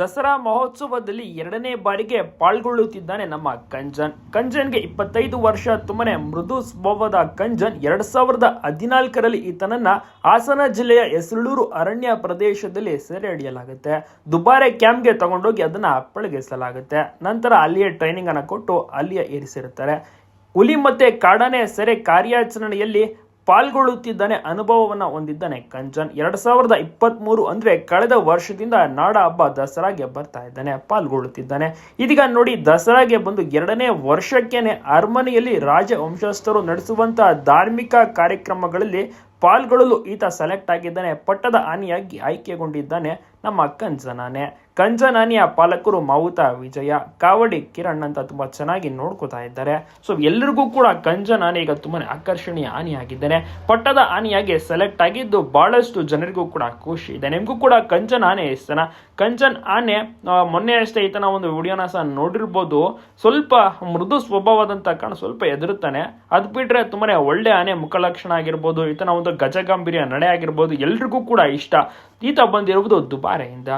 ದಸರಾ ಮಹೋತ್ಸವದಲ್ಲಿ ಎರಡನೇ ಬಾರಿಗೆ ಪಾಲ್ಗೊಳ್ಳುತ್ತಿದ್ದಾನೆ ನಮ್ಮ ಕಂಜನ್. ಕಂಜನ್ಗೆ ಇಪ್ಪತ್ತೈದು ವರ್ಷ ತುಂಬನೇ ಮೃದು ಸ್ವಭಾವದ ಕಂಜನ್ ಎರಡ್ ಸಾವಿರದ ಹದಿನಾಲ್ಕರಲ್ಲಿ ಈತನನ್ನ ಹಾಸನ ಜಿಲ್ಲೆಯ ಹೆಸರುಳೂರು ಅರಣ್ಯ ಪ್ರದೇಶದಲ್ಲಿ ಸೆರೆ ಹಿಡಿಯಲಾಗುತ್ತೆ. ದುಬಾರೆ ಕ್ಯಾಂಪ್ಗೆ ತಗೊಂಡೋಗಿ ಅದನ್ನ ಅಪ್ಪಳಗಿಸಲಾಗುತ್ತೆ ನಂತರ ಅಲ್ಲಿಯೇ ಟ್ರೈನಿಂಗ್ ಅನ್ನ ಕೊಟ್ಟು ಅಲ್ಲಿಯೇ ಏರಿಸಿರುತ್ತಾರೆ. ಹುಲಿ ಮತ್ತೆ ಕಾಡಾನೆ ಸೆರೆ ಕಾರ್ಯಾಚರಣೆಯಲ್ಲಿ ಪಾಲ್ಗೊಳ್ಳುತ್ತಿದ್ದಾನೆ ಅನುಭವವನ್ನು ಹೊಂದಿದ್ದಾನೆ. ಕಂಚನ್ ಎರಡು ಸಾವಿರದ ಇಪ್ಪತ್ತ್ ಅಂದರೆ ಅಂದ್ರೆ ಕಳೆದ ವರ್ಷದಿಂದ ನಾಡ ಹಬ್ಬ ದಸರಾಗೆ ಬರ್ತಾ ಇದ್ದಾನೆ, ಪಾಲ್ಗೊಳ್ಳುತ್ತಿದ್ದಾನೆ. ಇದೀಗ ನೋಡಿ ದಸರಾಗೆ ಬಂದು ಎರಡನೇ ವರ್ಷಕ್ಕೇನೆ ಅರಮನೆಯಲ್ಲಿ ರಾಜವಂಶಸ್ಥರು ನಡೆಸುವಂತಹ ಧಾರ್ಮಿಕ ಕಾರ್ಯಕ್ರಮಗಳಲ್ಲಿ ಪಾಲ್ಗೊಳ್ಳಲು ಈತ ಸೆಲೆಕ್ಟ್ ಆಗಿದ್ದಾನೆ. ಪಟ್ಟದ ಆನೆಯಾಗಿ ಆಯ್ಕೆಗೊಂಡಿದ್ದಾನೆ ನಮ್ಮ ಕಂಜನಾನೆ. ಕಂಜನಾನಿಯ ಪಾಲಕರು ಮಾವುತ ವಿಜಯ, ಕಾವಡಿ ಕಿರಣ್ ಅಂತ ತುಂಬಾ ಚೆನ್ನಾಗಿ ನೋಡ್ಕೋತಾ ಇದ್ದಾರೆ. ಸೊ ಎಲ್ಲರಿಗೂ ಕೂಡ ಕಂಜನಾನೆ ಈಗ ತುಂಬಾನೇ ಆಕರ್ಷಣೀಯ ಆನೆಯಾಗಿದ್ದಾನೆ. ಪಟ್ಟದ ಆನೆಯಾಗಿ ಸೆಲೆಕ್ಟ್ ಆಗಿದ್ದು ಬಹಳಷ್ಟು ಜನರಿಗೂ ಕೂಡ ಖುಷಿ ಇದೆ. ನಿಮಗೂ ಕೂಡ ಕಂಜನ್ ಆನೆ ಇಷ್ಟನ? ಕಂಜನ್ ಆನೆ ಮೊನ್ನೆ ಅಷ್ಟೇ ಈತನ ಒಂದು ವಿಡಿಯೋನ ಸಹ ನೋಡಿರ್ಬೋದು. ಸ್ವಲ್ಪ ಮೃದು ಸ್ವಭಾವದಂತ ಕಾರಣ ಸ್ವಲ್ಪ ಎದುರುತ್ತಾನೆ ಅದ್ ಬಿಟ್ರೆ ತುಂಬಾನೇ ಒಳ್ಳೆ ಆನೆ ಮುಖಲಕ್ಷಣ ಆಗಿರ್ಬೋದು. ಈತನ ಒಂದು ಗಜಗಾಂಭೀರ್ಯ ನಡೆ ಆಗಿರ್ಬೋದು ಎಲ್ರಿಗೂ ಕೂಡ ಇಷ್ಟ. ಈತ ಬಂದಿರುವುದು ದುಬಾರೆಯಿಂದ.